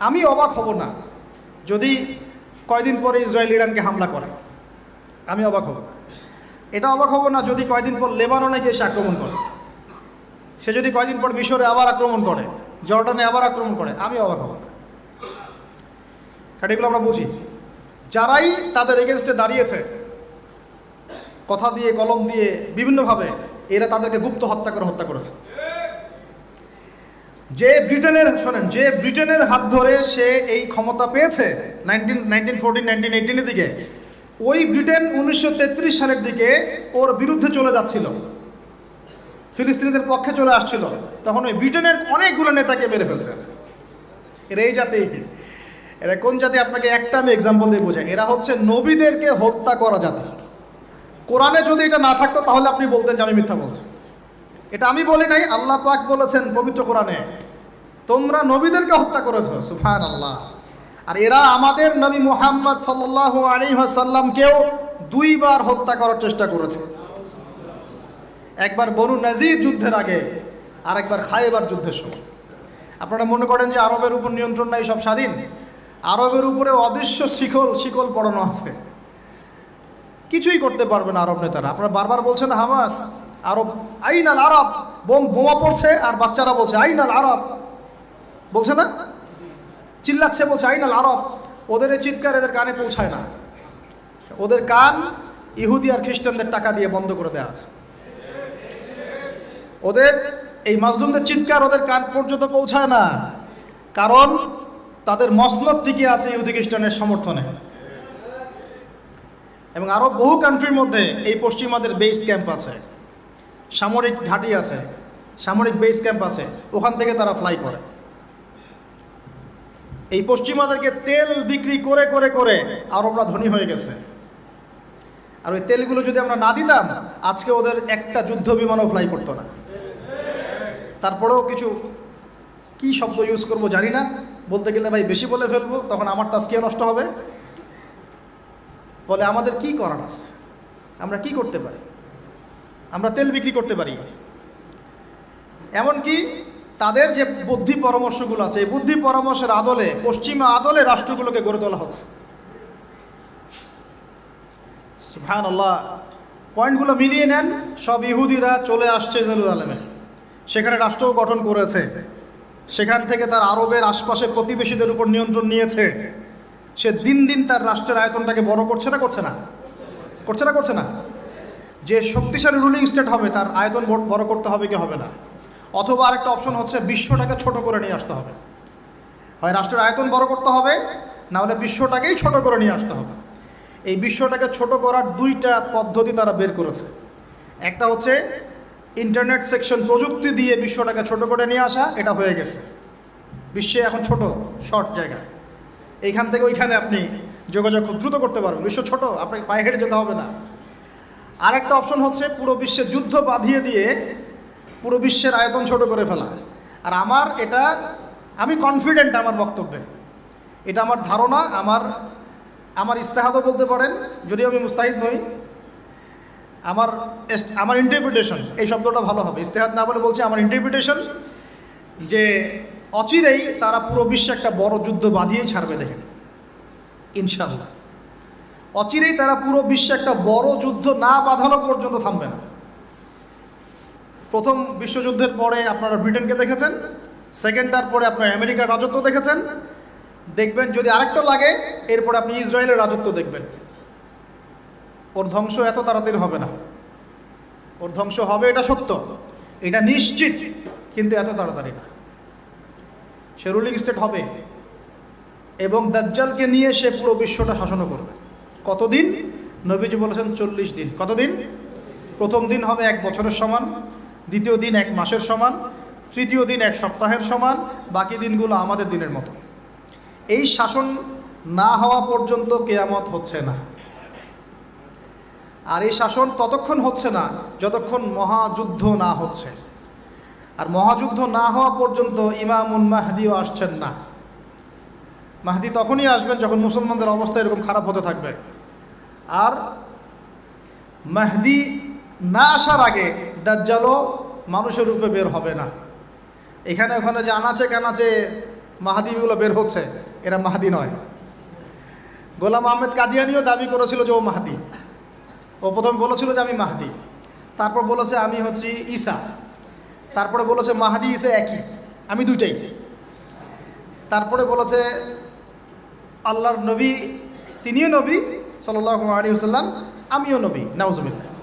আমি অবাক হব না যদি কয়দিন পরে ইসরায়েল ইরানকে হামলা করে। আমি অবাক হব না। এটা অবাক হব না যদি কয়দিন পর লেবাননে গিয়ে সে আক্রমণ করে। সে যদি কয়দিন পর মিশরে আবার আক্রমণ করে, জর্ডানে আবার আক্রমণ করে, আমি অবাক হব না। কারণ এগুলো আমরা বুঝি। যারাই তাদের এগেনস্টে দাঁড়িয়েছে, কথা দিয়ে, কলম দিয়ে, বিভিন্নভাবে এরা তাদেরকে গুপ্ত হত্যা করে হত্যা করেছে। যে ব্রিটেনের, শোনেন, যে ব্রিটেনের হাত ধরে সে এই ক্ষমতা পেয়েছে নাইনটিন নাইনটিন দিকে, ওই ব্রিটেন উনিশশো তেত্রিশ সালের দিকে ওর বিরুদ্ধে চলে যাচ্ছিল। ফিলিস্তিনিদের পক্ষে চলে আসছিল। তখন ওই ব্রিটেনের অনেকগুলো নেতাকে মেরে ফেলছে। এরা এই জাতি। এরা কোন জাতি? আপনাকে একটা আমি এক্সাম্পল দিয়ে বোঝাই। এরা হচ্ছে নবীদেরকে হত্যা করা জাতি। কোরআনে যদি এটা না থাকতো, তাহলে আপনি বলতেন যে আমি মিথ্যা বলছি। এটা আমি বলি নাই, আল্লাহ পাক বলেছেন পবিত্র কোরআনে। তোমরা নবীদেরকে হত্যা করেছ সুফান আল্লাহ আর এরা আমাদের নবী মোহাম্মদ সাল্লাহ আলী সাল্লামকেও দুইবার হত্যা করার চেষ্টা করেছে। একবার বনু নাজির যুদ্ধের আগে আর একবার খাইবার যুদ্ধের সময়। আপনারা মনে করেন যে আরবের উপর নিয়ন্ত্রণ নাই, সব স্বাধীন? আরবের উপরে অদৃশ্য শিকল শিকল পড়ানো আছে। কিছুই করতে পারবে না আরব নেতারা। আপনারা বারবার বলছেন হামাস আরব আইন আল আরব, বোম, বোমা পড়ছে আর বাচ্চারা বলছে আইন আল আরব। বলছে না? চিল্লাচ্ছে, বলছে আইন আল আরব। ওদের এই চিৎকার এদের কানে পৌঁছায় না। ওদের কান ইহুদি আর খ্রিস্টানদের টাকা দিয়ে বন্ধ করে দেওয়া আছে। ওদের এই মাজলুমদের চিৎকার ওদের কান পর্যন্ত পৌঁছায় না। কারণ তাদের মসনদ টিকে আছে ইহুদি খ্রিস্টানের সমর্থনে। এবং আরও বহু কান্ট্রির মধ্যে এই পশ্চিমাদের বেস ক্যাম্প আছে। সামরিক ঘাঁটি আছে, সামরিক বেস ক্যাম্প আছে, ওখান থেকে তারা ফ্লাই করে। এই পশ্চিমাদেরকে তেল বিক্রি করে করে করে আরবরা ধনী হয়ে গেছে। আর ওই তেলগুলো যদি আমরা না দিতাম, আজকে ওদের একটা যুদ্ধ বিমানও ফ্লাই করতো না। তারপরেও কিছু, কি শব্দ ইউজ করব জানি না। বলতে গেলে ভাই বেশি বলে ফেলব, তখন আমার তাস্কিয়া নষ্ট হবে। বলে, আমাদের কি করার আছে? আমরা কি করতে পারি? আমরা তেল বিক্রি করতে পারি। এমনকি তাদের যে বুদ্ধি পরামর্শগুলো আছে, এই বুদ্ধি পরামর্শের আদলে, পশ্চিমা আদলে রাষ্ট্রগুলোকে গড়ে তোলা হচ্ছে। সুহান আল্লাহ পয়েন্টগুলো মিলিয়ে নেন, সব ইহুদিরা চলে আসছে জেরুজালেমে। সেখানে রাষ্ট্র গঠন করেছে। সেখান থেকে তার আরবের আশপাশে প্রতিবেশীদের উপর নিয়ন্ত্রণ নিয়েছে। সে দিন দিন তার রাষ্ট্রের আয়তনটাকে বড় করছে না করছে না? করছে না করছে না? যে শক্তিশালী রুলিং স্টেট হবে, তার আয়তন বড়- করতে হবে কি হবে না। অথবা আরেকটা অপশন হচ্ছে বিশ্বটাকে ছোট করে নিয়ে আসতে হবে। হয় রাষ্ট্রের আয়তন বড় করতে হবে, না হলে বিশ্বটাকেই ছোট করে নিয়ে আসতে হবে। এই বিশ্বটাকে ছোট করার দুইটা পদ্ধতি তারা বের করেছে। একটা হচ্ছে ইন্টারনেট সেকশন প্রযুক্তি দিয়ে বিশ্বটাকে ছোট করে নিয়ে আসা, এটা হয়ে গেছে। বিশ্বে এখন ছোট শর্ট জায়গা। এইখান থেকে ওইখানে আপনি যোগাযোগ খুব দ্রুত করতে পারবেন। বিশ্ব ছোট, আপনাকে পায়ে হেঁটে যেতে হবে না। আরেকটা অপশন হচ্ছে পুরো বিশ্বে যুদ্ধ বাঁধিয়ে দিয়ে পুরো বিশ্বের আয়তন ছোট করে ফেলা। আর আমার এটা, আমি কনফিডেন্ট আমার বক্তব্যে। এটা আমার ধারণা, আমার আমার ইস্তেহাদও বলতে পারেন, যদিও আমি মুস্তাহিদ নই। আমার আমার ইন্টারপ্রিটেশন এই শব্দটা ভালো হবে। ইস্তেহাদ না বলে বলছি, আমার ইন্টারপ্রিটেশন যে অচিরেই তারা পুরো বিশ্বে একটা বড় যুদ্ধ বাঁধিয়েই ছাড়বে দেখেন। ইনশাআল্লাহ। অচিরেই তারা পুরো বিশ্বে একটা বড় যুদ্ধ না বাঁধানো পর্যন্ত থামবে না। প্রথম বিশ্বযুদ্ধের পরে আপনারা ব্রিটেনকে দেখেছেন সেকেন্ডটার পরে আপনার আমেরিকার রাজত্ব দেখেছেন। দেখবেন যদি আরেকটা লাগে, এরপরে আপনি ইসরায়েলের রাজত্ব দেখবেন। ওর ধ্বংস এত তাড়াতাড়ি হবে না। ওর ধ্বংস হবে, এটা সত্য। এটা নিশ্চিত, কিন্তু এত তাড়াতাড়ি না। সে রুলিং স্টেট হবে। এবং দাজ্জালকে নিয়ে সে পুরো বিশ্বটা শাসনও করবে। কতদিন? নবীজি বলেছেন চল্লিশ দিন। কতদিন? প্রথম দিন হবে এক বছরের সমান, দ্বিতীয় দিন এক মাসের সমান, তৃতীয় দিন এক সপ্তাহের সমান, বাকি দিনগুলো আমাদের দিনের মতো। এই শাসন না হওয়া পর্যন্ত কেয়ামত হচ্ছে না। আর এই শাসন ততক্ষণ হচ্ছে না যতক্ষণ মহাযুদ্ধ না হচ্ছে। আর মহাযুদ্ধ না হওয়া পর্যন্ত ইমামুল মাহদিও আসছেন না। মাহদি তখনই আসবেন যখন মুসলমানদের অবস্থা এরকম খারাপ হতে থাকবে। আর মাহদি না আসার আগে দাজ্জালও মানুষের রূপে বের হবে না। এখানে ওখানে যে আনাচে কানাচে মাহাদিগুলো বের হচ্ছে, এরা মাহাদি নয়। গোলাম আহমেদ কাদিয়ানিও দাবি করেছিল যে ও মাহাদি। ও প্রথম বলেছিল যে আমি মাহাদি। তারপর বলেছে আমি হচ্ছি ঈসা। তারপরে বলেছে মাহাদি ঈসা একই, আমি দুইটাই। তারপরে বলেছে আল্লাহর নবী, তিনিও নবী সাল্লাহ আলী সাল্লাম আমিও নবী নাউজুবিল্লাহ।